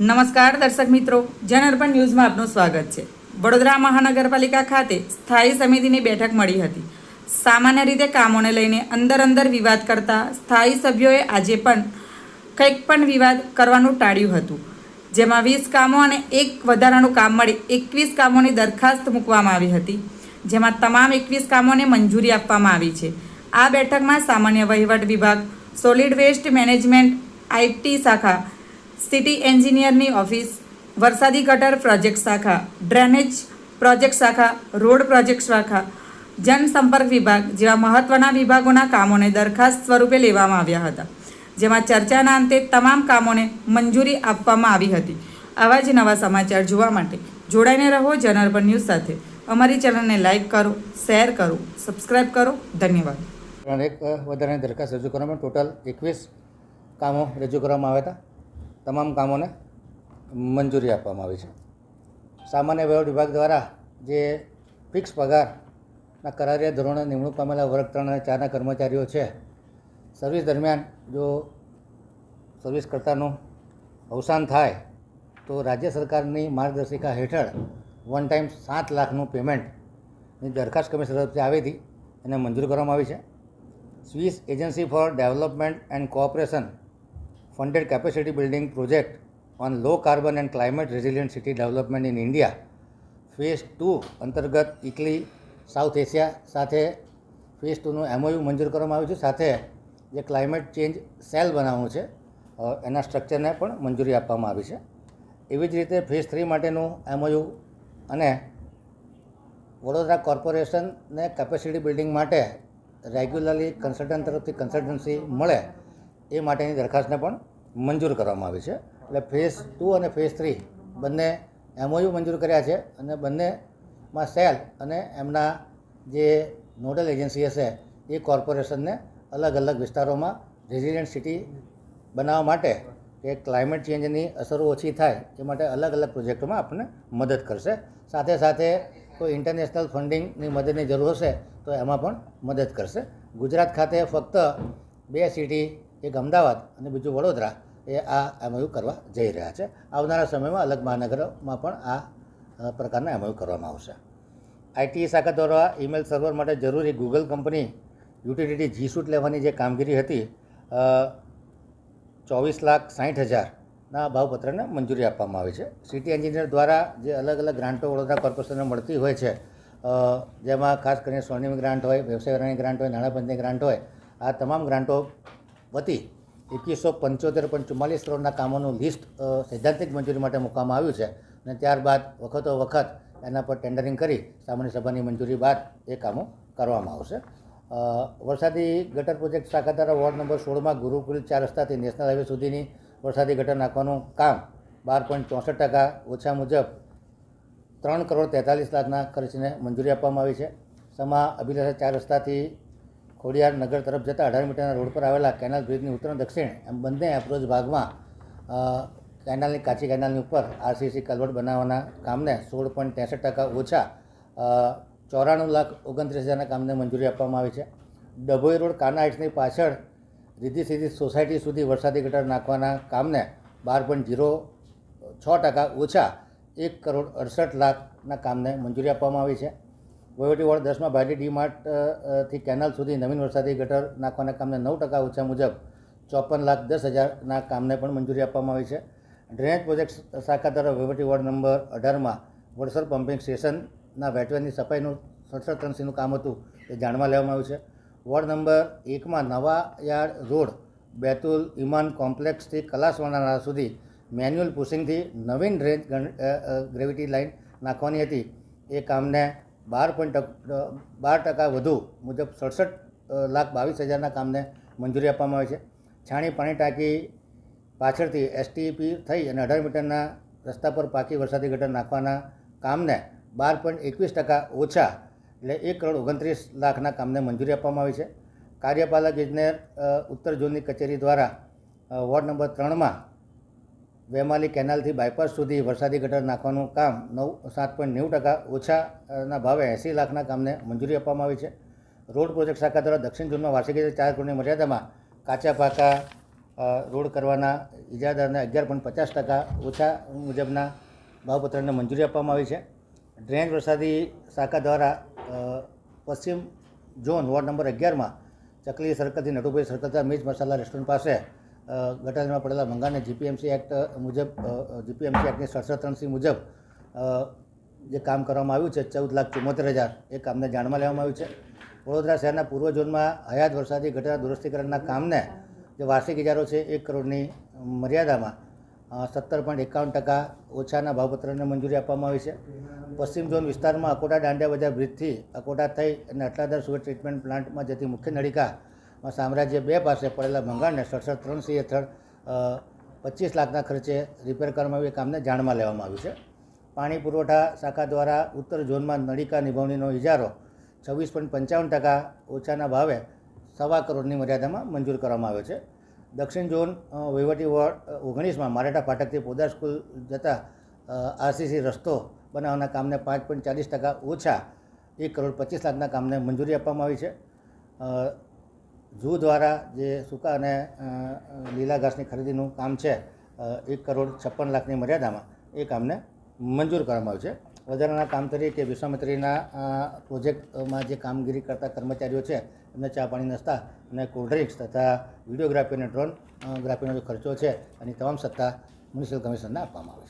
નમસ્કાર દર્શક મિત્રો. જનઅર્પણ ન્યૂઝમાં આપનું સ્વાગત છે. વડોદરા મહાનગરપાલિકા ખાતે સ્થાયી સમિતિની બેઠક મળી હતી. સામાન્ય રીતે કામોને લઈને અંદર અંદર વિવાદ કરતા સ્થાયી સભ્યોએ આજે પણ કંઈક પણ વિવાદ કરવાનું ટાળ્યું હતું. જેમાં વીસ કામો અને એક વધારાનું કામ મળી એકવીસ કામોની દરખાસ્ત મૂકવામાં આવી હતી. જેમાં તમામ એકવીસ કામોને મંજૂરી આપવામાં આવી છે. આ બેઠકમાં સામાન્ય વહીવટ વિભાગ સોલિડ વેસ્ટ મેનેજમેન્ટ આઈટી શાખા સિટી એન્જિનિયરની ઓફિસ, વરસાદી ગટર પ્રોજેક્ટ શાખા, ડ્રેનેજ પ્રોજેક્ટ શાખા, રોડ પ્રોજેક્ટ શાખા, જનસંપર્ક વિભાગ જેવા મહત્ત્વના વિભાગોના કામોને દરખાસ્ત સ્વરૂપે લેવામાં આવ્યા હતા, જેમાં ચર્ચાના અંતે તમામ કામોને મંજૂરી આપવામાં આવી હતી. આવા જ નવા સમાચાર જોવા માટે જોડાઈને રહો જનઅર્બન ન્યૂઝ સાથે. અમારી ચેનલને લાઇક કરો, શેર કરો સબસ્ક્રાઈબ કરો. ધન્યવાદ. એક વધારાની દરખાસ્ત રજૂ કરવામાં ટોટલ એકવીસ કામો રજૂ કરવામાં આવ્યા હતા. તમામ કામોને મંજૂરી આપવામાં આવી છે. સામાન્ય વહીવટ વિભાગ દ્વારા જે ફિક્સ પગારના કરારિયા ધોરણે નિમણૂક પામેલા વર્ગ ત્રણ અને ચારના કર્મચારીઓ છે, સર્વિસ દરમિયાન જો સર્વિસ કરતાનું અવસાન થાય, તો રાજ્ય સરકારની માર્ગદર્શિકા હેઠળ વન ટાઈમ સાત લાખનું પેમેન્ટની દરખાસ્ત કમિશન તરફથી આવી હતી એને મંજૂર કરવામાં આવી છે. Swiss agency for development and cooperation funded capacity building project on low carbon and climate resilient city development in India phase two અંતર્ગત ઇટલી સાઉથ એશિયા સાથે ફેઝ ટુનું એમઓયુ મંજૂર કરવામાં આવ્યું છે. સાથે જે ક્લાઇમેટ ચેન્જ સેલ બનાવવું છે એના સ્ટ્રક્ચરને પણ મંજૂરી આપવામાં આવી છે. એવી જ રીતે ફેઝ થ્રી માટેનું એમઓયુ અને વડોદરા કોર્પોરેશનને કેપેસિટી બિલ્ડિંગ માટે રેગ્યુલરલી કન્સલ્ટન્ટ તરફથી કન્સલ્ટન્સી મળે એ માટેની દરખાસ્તને પણ મંજૂર કરવામાં આવી છે. એટલે ફેઝ ટુ અને ફેઝ થ્રી બંને એમઓયુ મંજૂર કર્યા છે અને બંનેમાં સેલ અને એમના જે નોડલ એજન્સી હશે એ કોર્પોરેશનને અલગ અલગ વિસ્તારોમાં રેઝિડન્ટ સિટી બનાવવા માટે કે ક્લાઇમેટ ચેન્જની અસરો ઓછી થાય એ માટે અલગ અલગ પ્રોજેક્ટોમાં આપણને મદદ કરશે. સાથે સાથે કોઈ ઇન્ટરનેશનલ ફંડિંગની મદદની જરૂર હશે તો એમાં પણ મદદ કરશે. ગુજરાત ખાતે ફક્ત બે સિટી એક અમદાવાદ અને બીજું વડોદરા એ આ એમઓયુ કરવા જઈ રહ્યા છે. આવનારા સમયમાં અલગ મહાનગરોમાં પણ આ પ્રકારના એમઓયુ કરવામાં આવશે. આઈટી શાખા દ્વારા ઈમેલ સર્વર માટે જરૂરી Google company utility G suite લેવાની જે કામગીરી હતી ચોવીસ લાખ સાઠ હજારના ભાવપત્રને મંજૂરી આપવામાં આવી છે. સિટી એન્જિનિયર દ્વારા જે અલગ અલગ ગ્રાન્ટો વડોદરા કોર્પોરેશનને મળતી હોય છે જેમાં ખાસ કરીને સ્વર્ણિમ ગ્રાન્ટ હોય વ્યવસાયવાળાની ગ્રાન્ટ હોય, નાણાં પંચની ગ્રાન્ટ હોય, આ તમામ ગ્રાન્ટો વતી એકવીસો પંચોતેર પોઈન્ટ ચુમ્માલીસ કરોડના કામોનું લિસ્ટ સૈદ્ધાંતિક મંજૂરી માટે મૂકવામાં આવ્યું છે અને ત્યારબાદ વખતો વખત એના પર ટેન્ડરિંગ કરી સામાન્ય સભાની મંજૂરી બાદ એ કામો કરવામાં આવશે. વરસાદી ગટર પ્રોજેક્ટ શાખા વોર્ડ નંબર સોળમાં ગુરુકુલ ચાર રસ્તાથી નેશનલ હાઈવે સુધીની વરસાદી ગટર નાખવાનું કામ બાર પોઈન્ટ ચોસઠ ટકા ઓછા મુજબ ત્રણ કરોડ તેતાલીસ લાખના ખર્ચને મંજૂરી આપવામાં આવી છે. સમા અભિલાષા ચાર રસ્તાથી ખોડિયાર નગર તરફ જતા અઢાર મીટરના રોડ પર આવેલા કેનાલ બ્રિજની ઉત્તર દક્ષિણ એમ બંને એપ્રોચ ભાગમાં કેનાલની કાચી કેનાલની ઉપર આરસીસી કલવટ બનાવવાના કામને સોળ પોઈન્ટ ત્રેસઠ ટકા ઓછા ચોરાણું લાખ ઓગણત્રીસ હજારના કામને મંજૂરી આપવામાં આવી છે. ડભોઈ રોડ કાના હાઇટ્સની પાછળ રીધી સીધી સોસાયટી સુધી વરસાદી ગટર નાખવાના કામને બાર પોઈન્ટ ઝીરો છ ટકા ઓછા એક કરોડ અડસઠ લાખના કામને મંજૂરી આપવામાં આવી છે. વહીવટી વોર્ડ દસમાં ભાડી ડી માર્ટથી કેનાલ સુધી નવીન વરસાદી ગટર નાખવાના કામને નવ ટકા ઓછા મુજબ ચોપન લાખ દસ હજારના કામને પણ મંજૂરી આપવામાં આવી છે. ડ્રેનેજ પ્રોજેક્ટ શાખા દ્વારા વહીવટી વોર્ડ નંબર અઢારમાં વડસર પમ્પિંગ સ્ટેશનના વેટવેરની સફાઈનું સડસઠ ટનસીનું કામ હતું એ જાણવા લેવામાં આવ્યું છે. વોર્ડ નંબર એકમાં નવા યાર્ડ રોડ, બેતુલ ઇમાન કોમ્પ્લેક્સથી કલાસવાના સુધી મેન્યુઅલ પુશિંગથી નવીન ડ્રેન ગ્રેવિટી લાઇન નાખવાની હતી. એ કામને બાર પોઈન્ટ બાર ટકા વધુ મુજબ સડસઠ લાખ બાવીસ હજારના કામને મંજૂરી આપવામાં આવી છે. છાણી પાણી ટાંકી પાછળથી એસટીપી થઈ અને અઢાર મીટરના રસ્તા પર પાકી વરસાદી ગટર નાખવાના કામને બાર પોઈન્ટ એકવીસ ટકા ઓછા એટલે એક કરોડ ઓગણત્રીસ લાખના કામને મંજૂરી આપવામાં આવી છે. કાર્યપાલક ઇજનેર ઉત્તર ઝોનની કચેરી દ્વારા વોર્ડ નંબર ત્રણમાં વેમાલી કેનાલથી બાયપાસ સુધી વરસાદી ગટર નાખવાનું કામ નવ સાત પોઈન્ટ નેવું ટકા ઓછાના ભાવે એંસી લાખના કામને મંજૂરી આપવામાં આવી છે. રોડ પ્રોજેક્ટ શાખા દ્વારા દક્ષિણ ઝોનમાં વાર્ષિક રીતે ચાર કરોડની મર્યાદામાં કાચા પાકા રોડ કરવાના ઇજાદારને અગિયાર પોઈન્ટ પચાસ ટકા ઓછા મુજબના ભાવપત્રને મંજૂરી આપવામાં આવી છે. ડ્રેનેજ વરસાદી શાખા દ્વારા પશ્ચિમ ઝોન વોર્ડ નંબર અગિયારમાં ચકલી સર્કલથી નટુભાઈ સર્કલ મિર્ચ મસાલા રેસ્ટોરન્ટ પાસે ગટરમાં પડેલા ભંગારને જીપીએમસી એક્ટ મુજબ જીપીએમસી એક્ટની સડસઠ ત્રણ સી મુજબ જે કામ કરવામાં આવ્યું છે, ચૌદ લાખ ચુમ્મોતેર હજાર, એ કામને જાણમાં લેવામાં આવ્યું છે. વડોદરા શહેરના પૂર્વ ઝોનમાં હયાત વરસાદી ગટર દુરસ્તીકરણના કામને જે વાર્ષિક ઇજારો છે, એક કરોડની મર્યાદામાં સત્તર પોઈન્ટ એકાવન ટકા ઓછાના ભાવપત્રને મંજૂરી આપવામાં આવી છે. પશ્ચિમ ઝોન વિસ્તારમાં અકોટા દાંડિયા બજાર બ્રિજથી અકોટા થઈ અને અટલાદર સુગર ટ્રીટમેન્ટ પ્લાન્ટમાં જતી મુખ્ય નળિકામાં સામ્રાજ્ય બે પાસે પડેલા ભંગાણને સડસઠ ત્રણ સી હેઠળ પચીસ લાખના ખર્ચે રિપેર કરવામાં આવ્યું. કામને જાણમાં લેવામાં આવ્યું છે. પાણી પુરવઠા શાખા દ્વારા ઉત્તર ઝોનમાં નળિકા નિભાવણીનો ઇજારો છવ્વીસ પોઈન્ટ પંચાવન ટકા ઓછાના ભાવે સવા કરોડની મર્યાદામાં મંજૂર કરવામાં આવ્યો છે. દક્ષિણ ઝોન વહીવટી વોર્ડ ઓગણીસમાં મારેટા ફાટકથી પોદાર સ્કૂલ જતા આરસીસી રસ્તો બનાવવાના કામને પાંચ પોઈન્ટ ચાલીસ ટકા ઓછા એક કરોડ પચીસ લાખના કામને મંજૂરી આપવામાં આવી છે. ઝૂ દ્વારા જે સૂકા અને લીલા ઘાસની ખરીદીનું કામ છે એક કરોડ છપ્પન લાખની મર્યાદામાં એ કામને મંજૂર કરવામાં આવ્યું છે. વધારાના કામ તરીકે વિશ્વામિત્રીના પ્રોજેક્ટમાં જે કામગીરી કરતા કર્મચારીઓ છે, એમને ચા પાણી નાસ્તા અને કોલ્ડ ડ્રિંક્સ તથા વિડીયોગ્રાફી અને ડ્રોન ગ્રાફીનો જે ખર્ચો છે, એની તમામ સત્તા મ્યુનિસિપલ કમિશનને આપવામાં આવે છે.